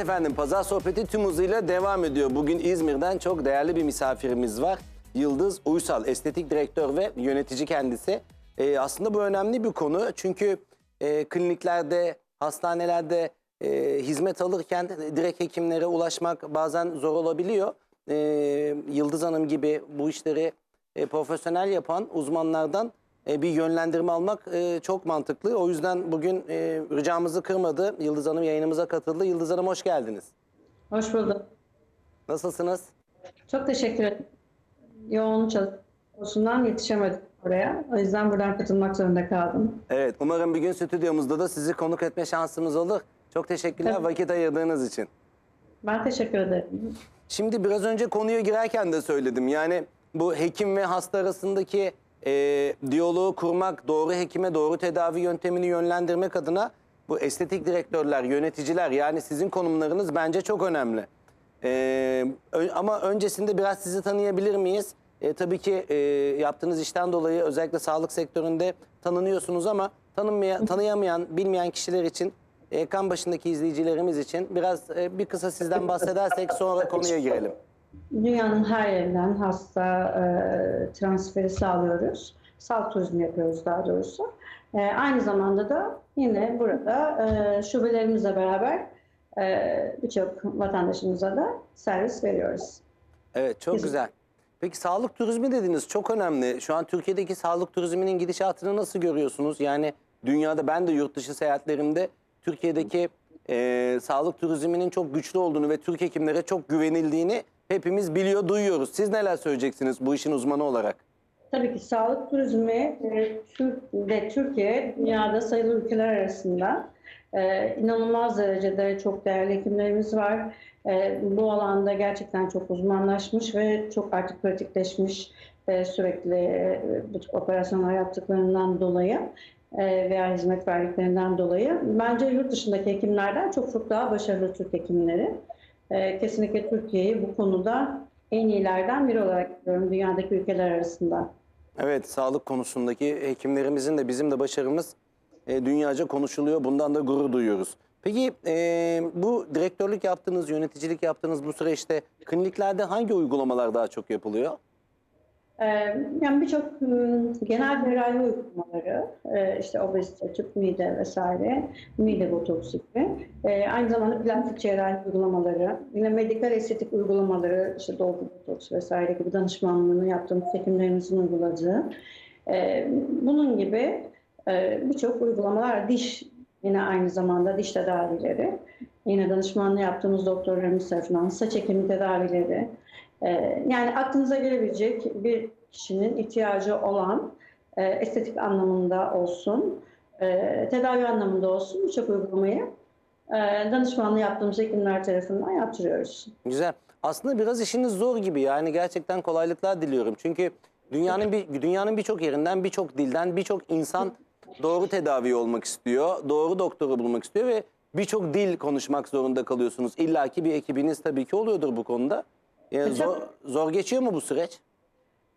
Efendim, pazar sohbeti tüm hızıyla devam ediyor. Bugün İzmir'den çok değerli bir misafirimiz var. Yıldız Uysal, estetik direktör ve yönetici kendisi. Ee, aslında bu önemli bir konu çünkü e, kliniklerde, hastanelerde e, hizmet alırken direkt hekimlere ulaşmak bazen zor olabiliyor. Ee, Yıldız Hanım gibi bu işleri e, profesyonel yapan uzmanlardan e, bir yönlendirme almak e, çok mantıklı. O yüzden bugün e, ricamızı kırmadı. Yıldız Hanım yayınımıza katıldı. Yıldız Hanım hoş geldiniz. Hoş bulduk. Nasılsınız? Çok teşekkür ederim. Yoğun çalışmadan yetişemedim oraya. O yüzden buradan katılmak zorunda kaldım. Evet, umarım bir gün stüdyomuzda da sizi konuk etme şansımız olur. Çok teşekkürler Tabii. vakit ayırdığınız için. Ben teşekkür ederim. Şimdi biraz önce konuya girerken de söyledim. Yani bu hekim ve hasta arasındaki e, diyaloğu kurmak, doğru hekime doğru tedavi yöntemini yönlendirmek adına bu estetik direktörler, yöneticiler yani sizin konumlarınız bence çok önemli. E, ama öncesinde biraz sizi tanıyabilir miyiz? E, tabii ki e, yaptığınız işten dolayı özellikle sağlık sektöründe tanınıyorsunuz ama tanınmayan, tanıyamayan, bilmeyen kişiler için ekran başındaki izleyicilerimiz için biraz e, bir kısa sizden bahsedersek sonra konuya girelim. Dünyanın her yerinden hasta e, transferi sağlıyoruz. Sağlık turizmi yapıyoruz daha doğrusu. E, aynı zamanda da yine burada e, şubelerimizle beraber e, birçok vatandaşımıza da servis veriyoruz. Evet çok Bizim- güzel. Peki sağlık turizmi dediniz çok önemli. Şu an Türkiye'deki sağlık turizminin gidişatını nasıl görüyorsunuz? Yani dünyada ben de yurt dışı seyahatlerimde Türkiye'deki e, sağlık turizminin çok güçlü olduğunu ve Türk hekimlere çok güvenildiğini hepimiz biliyor, duyuyoruz. Siz neler söyleyeceksiniz bu işin uzmanı olarak? Tabii ki sağlık turizmi e, ve Türkiye dünyada sayılı ülkeler arasında e, inanılmaz derecede çok değerli hekimlerimiz var. E, bu alanda gerçekten çok uzmanlaşmış ve çok artık pratikleşmiş sürekli e, bu tip operasyonlar yaptıklarından dolayı veya hizmet verdiklerinden dolayı bence yurt dışındaki hekimlerden çok çok daha başarılı Türk hekimleri. E, kesinlikle Türkiye'yi bu konuda en iyilerden biri olarak görüyorum dünyadaki ülkeler arasında. Evet, sağlık konusundaki hekimlerimizin de bizim de başarımız e, dünyaca konuşuluyor. Bundan da gurur duyuyoruz. Peki e, bu direktörlük yaptığınız, yöneticilik yaptığınız bu süreçte kliniklerde hangi uygulamalar daha çok yapılıyor? Ee, Yani birçok ım, genel cerrahi uygulamaları, e, işte obezite, tüp mide vesaire, mide botoksu gibi. E, Aynı zamanda plastik cerrahi uygulamaları, yine medikal estetik uygulamaları, işte dolgu botoks vesaire gibi danışmanlığını yaptığımız hekimlerimizin uyguladığı. E, Bunun gibi birçok uygulamalar, diş yine aynı zamanda diş tedavileri, yine danışmanlığı yaptığımız doktorlarımız tarafından saç ekimi tedavileri, Yani aklınıza gelebilecek bir kişinin ihtiyacı olan e, estetik anlamında olsun, e, tedavi anlamında olsun birçok uygulamayı e, danışmanlığı yaptığımız hekimler tarafından yaptırıyoruz. Güzel. Aslında biraz işiniz zor gibi yani gerçekten kolaylıklar diliyorum. Çünkü dünyanın bir dünyanın birçok yerinden, birçok dilden, birçok insan doğru tedavi olmak istiyor, doğru doktoru bulmak istiyor ve birçok dil konuşmak zorunda kalıyorsunuz. İlla ki bir ekibiniz tabii ki oluyordur bu konuda. Yani E, zor, tabii. zor geçiyor mu bu süreç?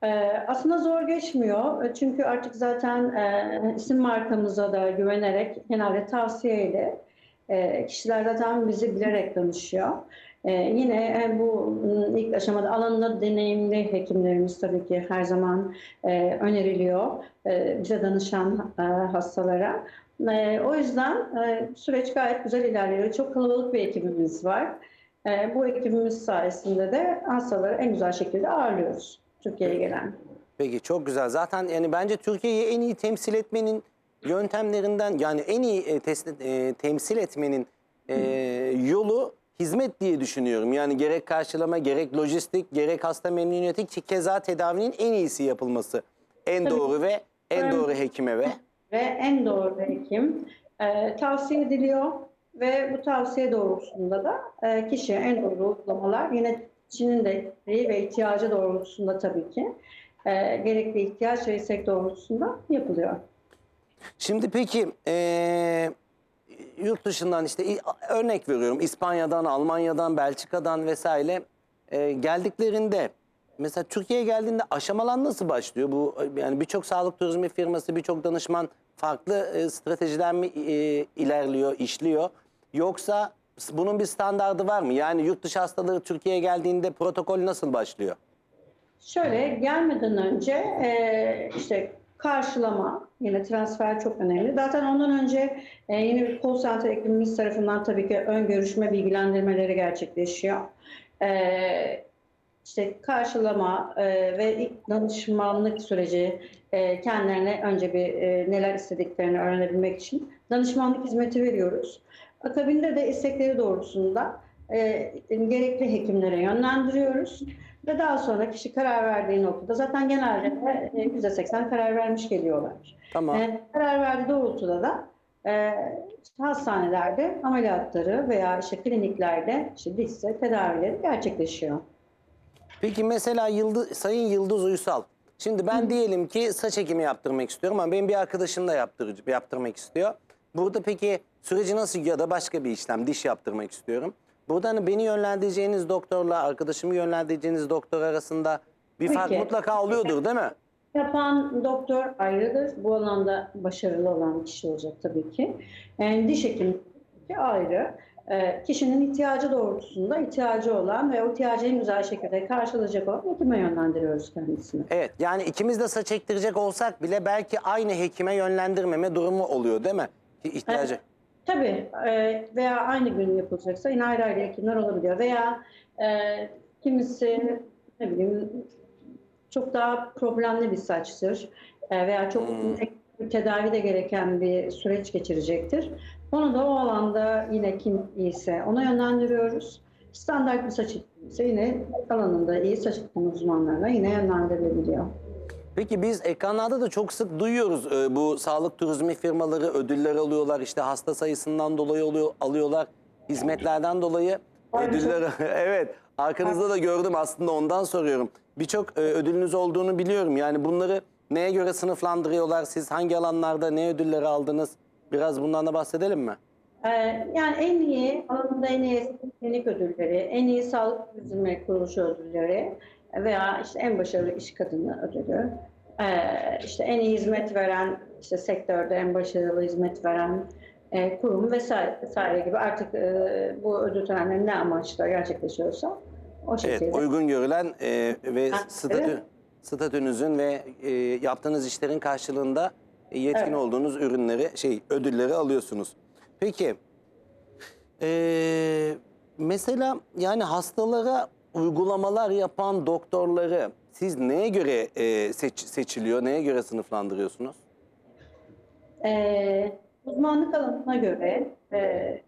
Ee, Aslında zor geçmiyor E, çünkü artık zaten e, isim markamıza da güvenerek genelde tavsiyeyle e, kişiler zaten bizi bilerek danışıyor. E, yine e, bu ilk aşamada alanında deneyimli hekimlerimiz tabii ki her zaman e, öneriliyor e, bize danışan e, hastalara. E, o yüzden e, süreç gayet güzel ilerliyor. Çok kalabalık bir ekibimiz var. E, bu ekibimiz sayesinde de hastaları en güzel şekilde ağırlıyoruz. Türkiye'ye gelen. Peki çok güzel. Zaten yani bence Türkiye'yi en iyi temsil etmenin yöntemlerinden yani en iyi e, tes- e, temsil etmenin e, yolu hizmet diye düşünüyorum. Yani gerek karşılama, gerek lojistik, gerek hasta memnuniyeti ki keza tedavinin en iyisi yapılması. En Tabii. doğru ve en doğru hekime ve Ve en doğru hekim e, tavsiye ediliyor ve bu tavsiye doğrultusunda da e, kişiye en doğru uygulamalar yöneticinin de ve ihtiyacı doğrultusunda tabii ki e, gerekli ihtiyaç ve istek doğrultusunda yapılıyor. Şimdi peki eee, yurt dışından işte örnek veriyorum İspanya'dan, Almanya'dan, Belçika'dan vesaire eee, geldiklerinde mesela Türkiye'ye geldiğinde aşamalar nasıl başlıyor? Bu yani birçok sağlık turizmi firması, birçok danışman farklı e, stratejiler mi e, ilerliyor, işliyor? Yoksa bunun bir standardı var mı? Yani yurt dışı hastaları Türkiye'ye geldiğinde protokol nasıl başlıyor? Şöyle gelmeden önce e, işte karşılama, yine transfer çok önemli. Zaten ondan önce e, yine bir call center ekibimiz tarafından tabii ki ön görüşme bilgilendirmeleri gerçekleşiyor. E, işte karşılama e, ve ilk danışmanlık süreci e, kendilerine önce bir e, neler istediklerini öğrenebilmek için danışmanlık hizmeti veriyoruz. Akabinde de istekleri doğrultusunda e, gerekli hekimlere yönlendiriyoruz. Ve daha sonra kişi karar verdiği noktada zaten genelde e, %80 karar vermiş geliyorlar. Tamam. E, karar verdiği doğrultuda da e, hastanelerde ameliyatları veya işte kliniklerde işte dişse tedavileri gerçekleşiyor. Peki mesela Yıldız, Sayın Yıldız Uysal. Şimdi ben diyelim ki saç ekimi yaptırmak istiyorum ama benim bir arkadaşım da yaptırıcı, yaptırmak istiyor. Burada peki süreci nasıl ya da başka bir işlem, diş yaptırmak istiyorum. Burada hani beni yönlendireceğiniz doktorla arkadaşımı yönlendireceğiniz doktor arasında bir fark Peki. mutlaka oluyordur değil mi? Yapan doktor ayrıdır. Bu alanda başarılı olan kişi olacak tabii ki. Yani diş hekimi ayrı. E, kişinin ihtiyacı doğrultusunda ihtiyacı olan ve o ihtiyacı en güzel şekilde karşılayacak olan hekime yönlendiriyoruz kendisini. Evet yani ikimiz de saç ektirecek olsak bile belki aynı hekime yönlendirmeme durumu oluyor değil mi? İhtiyacı. Tabii e, veya aynı gün yapılacaksa yine ayrı ayrı hekimler olabiliyor. Veya e, kimisi ne bileyim çok daha problemli bir saçtır e, veya çok ek- tedavi de gereken bir süreç geçirecektir. Onu da o alanda yine kim iyiyse ona yönlendiriyoruz. Standart bir saç ise yine alanında iyi saç uzmanlarına yine yönlendirilebiliyor. Peki biz ekranlarda da çok sık duyuyoruz e, bu sağlık turizmi firmaları ödüller alıyorlar işte hasta sayısından dolayı oluyor alıyorlar hizmetlerden dolayı Ay, ödüller evet arkanızda da gördüm aslında ondan soruyorum. Birçok e, ödülünüz olduğunu biliyorum yani bunları neye göre sınıflandırıyorlar siz hangi alanlarda ne ödülleri aldınız biraz bundan da bahsedelim mi? Ee, Yani en iyi alanında en iyi klinik ödülleri, en iyi sağlık turizmi kuruluşu ödülleri veya işte en başarılı iş kadını ödülü, ee, işte en iyi hizmet veren, işte sektörde en başarılı hizmet veren e, kurum vesaire, vesaire gibi artık e, bu ödül törenleri ne amaçla gerçekleşiyorsa o şekilde. Evet uygun görülen e, ve Ha, statü, evet. statünüzün ve yaptığınız işlerin karşılığında yetkin Evet. olduğunuz ürünleri şey ödülleri alıyorsunuz. Peki e, mesela yani hastalara uygulamalar yapan doktorları siz neye göre e, seç, seçiliyor, neye göre sınıflandırıyorsunuz? Ee, uzmanlık alanına göre, e,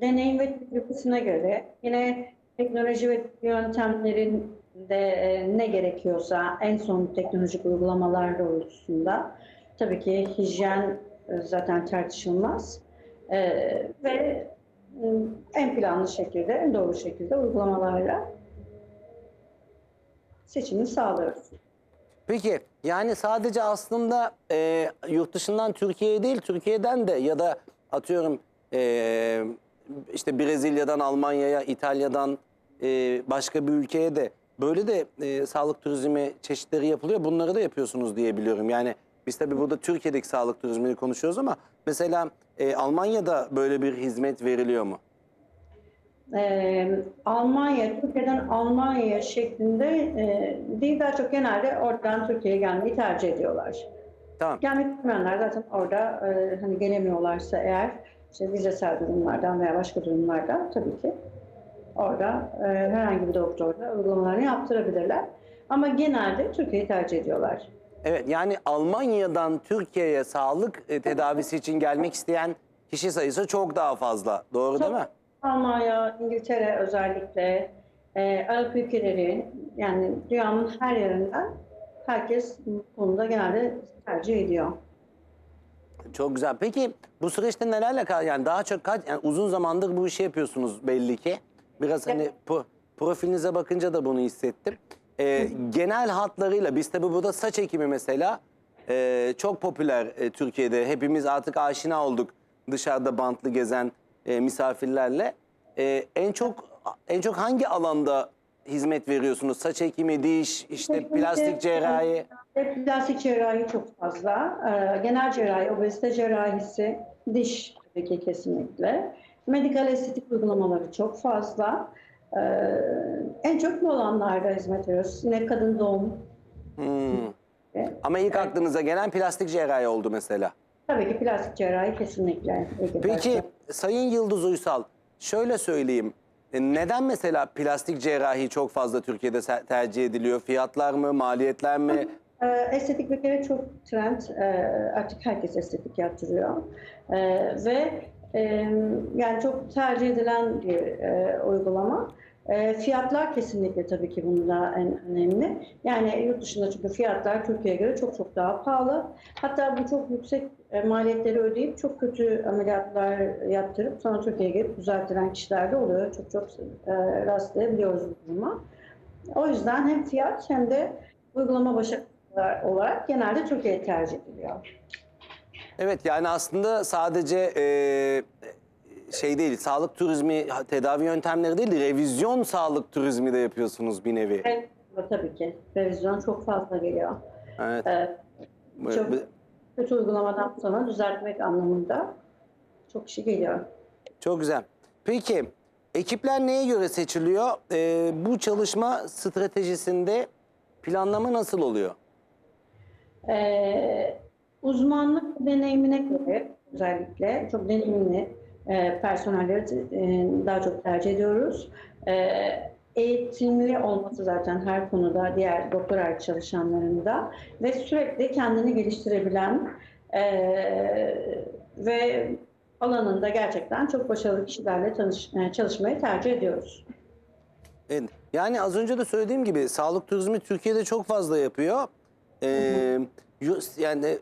deneyim ve tecrübesine göre, yine teknoloji ve yöntemlerinde e, ne gerekiyorsa en son teknolojik uygulamalar doğrultusunda tabii ki hijyen e, zaten tartışılmaz E, ve en planlı şekilde, en doğru şekilde uygulamalarla seçimi sağlıyoruz. Peki yani sadece aslında e, yurt dışından Türkiye'ye değil Türkiye'den de ya da atıyorum e, işte Brezilya'dan Almanya'ya, İtalya'dan e, başka bir ülkeye de böyle de e, sağlık turizmi çeşitleri yapılıyor. Bunları da yapıyorsunuz diye biliyorum. Yani biz tabii burada Türkiye'deki sağlık turizmini konuşuyoruz ama mesela e, Almanya'da böyle bir hizmet veriliyor mu? Ee, Almanya, Türkiye'den Almanya şeklinde e, değil daha çok genelde oradan Türkiye'ye gelmeyi tercih ediyorlar. Tamam. Gelmek istemeyenler zaten orada e, hani gelemiyorlarsa eğer işte vizesel durumlardan veya başka durumlardan tabii ki orada e, herhangi bir doktorda uygulamalarını yaptırabilirler. Ama genelde Türkiye'yi tercih ediyorlar. Evet yani Almanya'dan Türkiye'ye sağlık e, tedavisi için gelmek isteyen kişi sayısı çok daha fazla. Doğru değil mi? Almanya, İngiltere özellikle e, Arap ülkeleri yani dünyanın her yerinden herkes bu konuda genelde tercih ediyor. Çok güzel. Peki bu süreçte nelerle kal yani daha çok kaç yani uzun zamandır bu işi yapıyorsunuz belli ki. Biraz hani pro- profilinize bakınca da bunu hissettim. Ee, genel hatlarıyla biz tabii burada saç ekimi mesela e, çok popüler e, Türkiye'de. Hepimiz artık aşina olduk dışarıda bantlı gezen e, misafirlerle. E, en çok en çok hangi alanda hizmet veriyorsunuz? Saç ekimi, diş, işte plastik cerrahi. e, Plastik cerrahi çok fazla. E, genel cerrahi, obezite cerrahisi, diş tabii ki kesinlikle. Medikal estetik uygulamaları çok fazla. Ee, en çok bu alanlarda hizmet veriyoruz. Yine kadın doğum. Ama ilk aklınıza gelen plastik cerrahi oldu mesela. Tabii ki plastik cerrahi kesinlikle. ilgi Peki başlıyor. Sayın Yıldız Uysal, şöyle söyleyeyim. E, Neden mesela plastik cerrahi çok fazla Türkiye'de se- tercih ediliyor? Fiyatlar mı, maliyetler mi? Ee, estetik bir kere çok trend. Ee, artık herkes estetik yaptırıyor. Ee, ve e, yani çok tercih edilen bir e, uygulama. E, fiyatlar kesinlikle tabii ki bunda en önemli. Yani yurt dışında çünkü fiyatlar Türkiye'ye göre çok çok daha pahalı. Hatta bu çok yüksek e, maliyetleri ödeyip çok kötü ameliyatlar yaptırıp sonra Türkiye'ye gelip düzeltilen kişiler de oluyor. Çok çok e, rastlayabiliyoruz bu duruma. O yüzden hem fiyat hem de uygulama başarılı olarak genelde Türkiye tercih ediliyor. Evet yani aslında sadece e, şey değil, sağlık turizmi, tedavi yöntemleri değil, revizyon sağlık turizmi de yapıyorsunuz bir nevi. Evet, tabii ki. Revizyon çok fazla geliyor. Evet. Ee, çok- kötü uygulamadan sonra düzeltmek anlamında çok kişi geliyor. Çok güzel. Peki ekipler neye göre seçiliyor? E, bu çalışma stratejisinde planlama nasıl oluyor? Ee, uzmanlık deneyimine göre özellikle çok deneyimli e, personelleri e, daha çok tercih ediyoruz. E, eğitimli olması zaten her konuda diğer doktor hariç çalışanlarında ve sürekli kendini geliştirebilen e, ve alanında gerçekten çok başarılı kişilerle tanış, e, çalışmayı tercih ediyoruz. Evet. Yani az önce de söylediğim gibi sağlık turizmi Türkiye'de çok fazla yapıyor. Ee, yani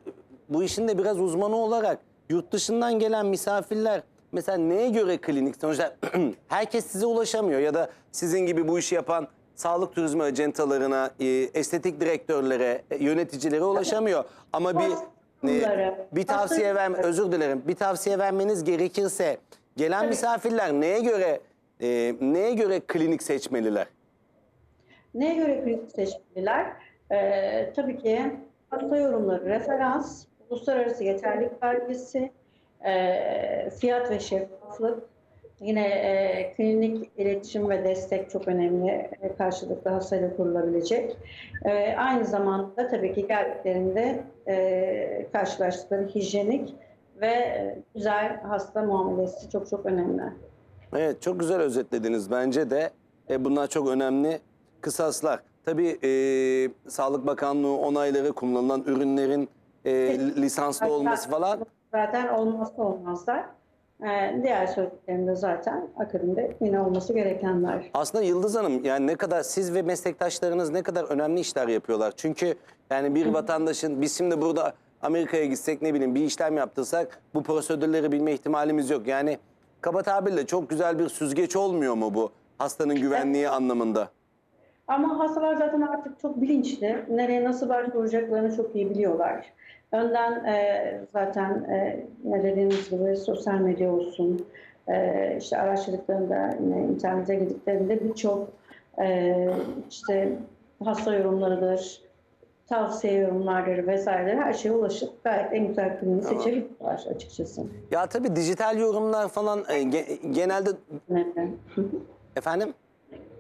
bu işin de biraz uzmanı olarak yurt dışından gelen misafirler mesela neye göre klinik sonuçta herkes size ulaşamıyor ya da sizin gibi bu işi yapan sağlık turizmi acentalarına, e, estetik direktörlere, e, yöneticilere ulaşamıyor. Ama bir e, Bunları- bir tavsiye ver özür dilerim. Bir tavsiye vermeniz gerekirse gelen misafirler neye göre e, neye göre klinik seçmeliler? Neye göre kritik seçmeliler? Ee, tabii ki hasta yorumları, referans, uluslararası yeterlik belgesi, e, fiyat ve şeffaflık, yine e, klinik iletişim ve destek çok önemli e, karşılıklı hastayla kurulabilecek. E, aynı zamanda tabii ki geldiklerinde e, karşılaştıkları hijyenik ve güzel hasta muamelesi çok çok önemli. Evet çok güzel özetlediniz bence de. E, bunlar çok önemli kısaslar. Tabii e, Sağlık Bakanlığı onayları kullanılan ürünlerin e, lisanslı olması falan. Zaten olmazsa olmazlar. Ee, diğer söylediklerimde zaten akabinde yine olması gerekenler. Aslında Yıldız Hanım yani ne kadar siz ve meslektaşlarınız ne kadar önemli işler yapıyorlar. Çünkü yani bir vatandaşın biz şimdi burada Amerika'ya gitsek ne bileyim bir işlem yaptırsak bu prosedürleri bilme ihtimalimiz yok. Yani kaba tabirle çok güzel bir süzgeç olmuyor mu bu hastanın güvenliği anlamında? Ama hastalar zaten artık çok bilinçli. Nereye nasıl başvuracaklarını çok iyi biliyorlar. Önden e, zaten e, ne dediğimiz gibi sosyal medya olsun, e, işte araştırdıklarında, yine internete girdiklerinde birçok e, işte hasta yorumlarıdır, tavsiye yorumlardır vesaire her şeye ulaşıp gayet en güzel kliniği seçebiliyorlar açıkçası. Ya tabii dijital yorumlar falan e, ge- genelde Önemli. efendim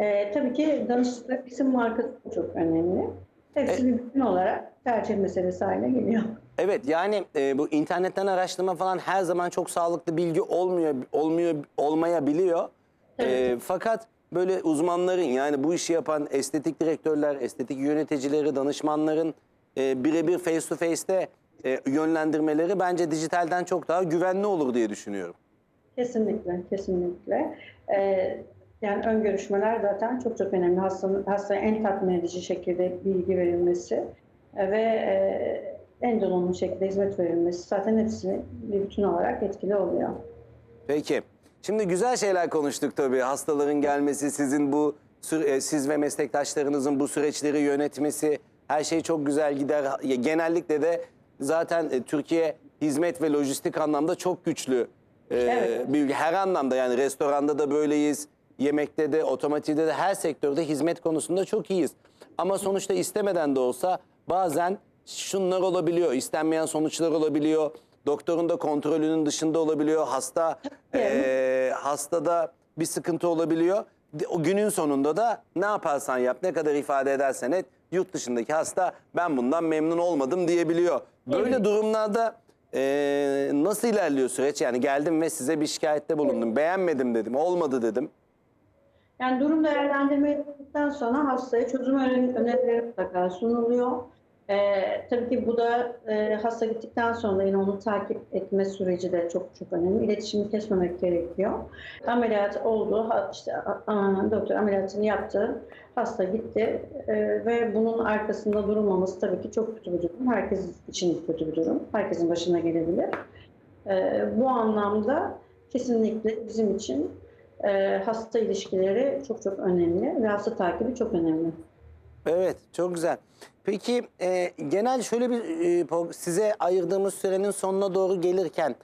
Ee, tabii ki danışıklı isim markası çok önemli. Hepsi bir bütün olarak tercih meselesi haline geliyor. Evet yani e, bu internetten araştırma falan her zaman çok sağlıklı bilgi olmuyor olmuyor olmayabiliyor. E, fakat böyle uzmanların yani bu işi yapan estetik direktörler, estetik yöneticileri, danışmanların e, birebir face to face'te e, yönlendirmeleri bence dijitalden çok daha güvenli olur diye düşünüyorum. Kesinlikle, kesinlikle. Ee, yani ön görüşmeler zaten çok çok önemli. Hastanın, hastaya en tatmin edici şekilde bilgi verilmesi e, ve e, en donanımlı şekilde hizmet verilmesi zaten hepsini bir bütün olarak etkili oluyor. Peki. Şimdi güzel şeyler konuştuk tabii. Hastaların gelmesi, sizin bu e, siz ve meslektaşlarınızın bu süreçleri yönetmesi, her şey çok güzel gider. Genellikle de zaten e, Türkiye hizmet ve lojistik anlamda çok güçlü. Evet. Her anlamda yani restoranda da böyleyiz, yemekte de, otomotivde de her sektörde hizmet konusunda çok iyiyiz. Ama sonuçta istemeden de olsa bazen şunlar olabiliyor, istenmeyen sonuçlar olabiliyor. doktorun da kontrolünün dışında olabiliyor. Hasta e, hastada bir sıkıntı olabiliyor. O günün sonunda da ne yaparsan yap, ne kadar ifade edersen et, yurt dışındaki hasta ben bundan memnun olmadım diyebiliyor. Böyle Evet. durumlarda e, nasıl ilerliyor süreç? Yani geldim ve size bir şikayette bulundum. Beğenmedim dedim, olmadı dedim. Yani durum değerlendirme yapıldıktan sonra hastaya çözüm öner- önerileri mutlaka sunuluyor. Ee, tabii ki bu da e, hasta gittikten sonra yine onu takip etme süreci de çok çok önemli. İletişimi kesmemek gerekiyor. Ameliyat oldu, işte a- a- doktor ameliyatını yaptı, hasta gitti e, ve bunun arkasında durulmaması tabii ki çok kötü bir durum. Herkes için kötü bir durum. Herkesin başına gelebilir. E, bu anlamda kesinlikle bizim için e, hasta ilişkileri çok çok önemli ve hasta takibi çok önemli. Evet, çok güzel. Peki e, genel şöyle bir e, size ayırdığımız sürenin sonuna doğru gelirken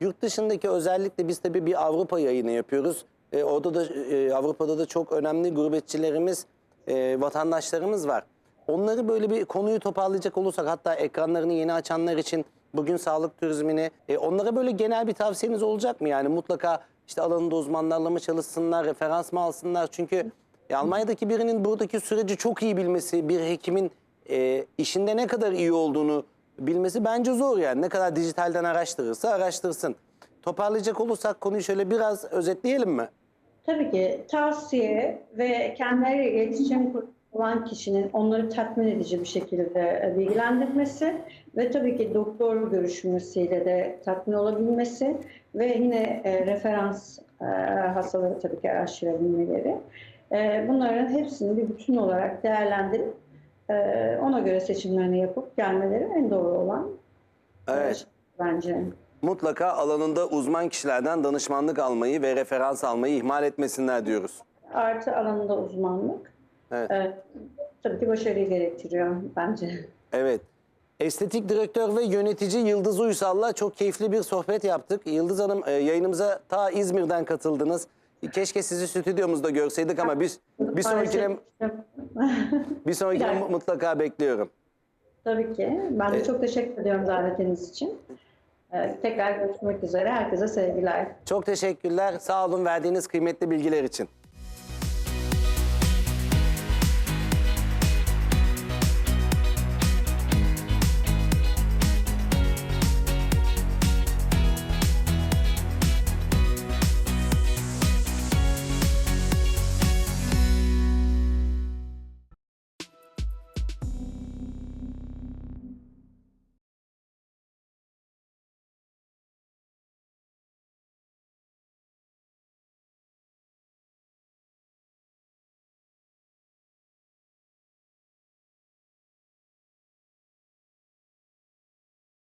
yurt dışındaki özellikle biz tabii bir Avrupa yayını yapıyoruz. E, orada da e, Avrupa'da da çok önemli gurbetçilerimiz, e, vatandaşlarımız var. Onları böyle bir konuyu toparlayacak olursak hatta ekranlarını yeni açanlar için bugün sağlık turizmini e, onlara böyle genel bir tavsiyeniz olacak mı? Yani mutlaka işte alanında uzmanlarla mı çalışsınlar, referans mı alsınlar? Çünkü e, Almanya'daki birinin buradaki süreci çok iyi bilmesi, bir hekimin e, işinde ne kadar iyi olduğunu bilmesi bence zor yani. Ne kadar dijitalden araştırırsa araştırsın. Toparlayacak olursak konuyu şöyle biraz özetleyelim mi? Tabii ki tavsiye ve kendileriyle iletişim kuran kişinin onları tatmin edici bir şekilde e, bilgilendirmesi ve tabii ki doktor görüşmesiyle de tatmin olabilmesi ve yine e, referans e, hastaları tabii ki araştırabilmeleri. E, bunların hepsini bir bütün olarak değerlendirip e, ona göre seçimlerini yapıp gelmeleri en doğru olan Evet. bence. Mutlaka alanında uzman kişilerden danışmanlık almayı ve referans almayı ihmal etmesinler diyoruz. Artı alanında uzmanlık. Evet. e, tabii ki başarıyı gerektiriyor bence. Evet. Estetik direktör ve yönetici Yıldız Uysal'la çok keyifli bir sohbet yaptık. Yıldız Hanım e, yayınımıza ta İzmir'den katıldınız. Keşke sizi stüdyomuzda görseydik ama biz bir sonrakine, bir sonrakine dakika. mutlaka bekliyorum. Tabii ki. Ben de çok teşekkür ediyorum davetiniz için. Ee, tekrar görüşmek üzere. Herkese sevgiler. Çok teşekkürler. Sağ olun verdiğiniz kıymetli bilgiler için.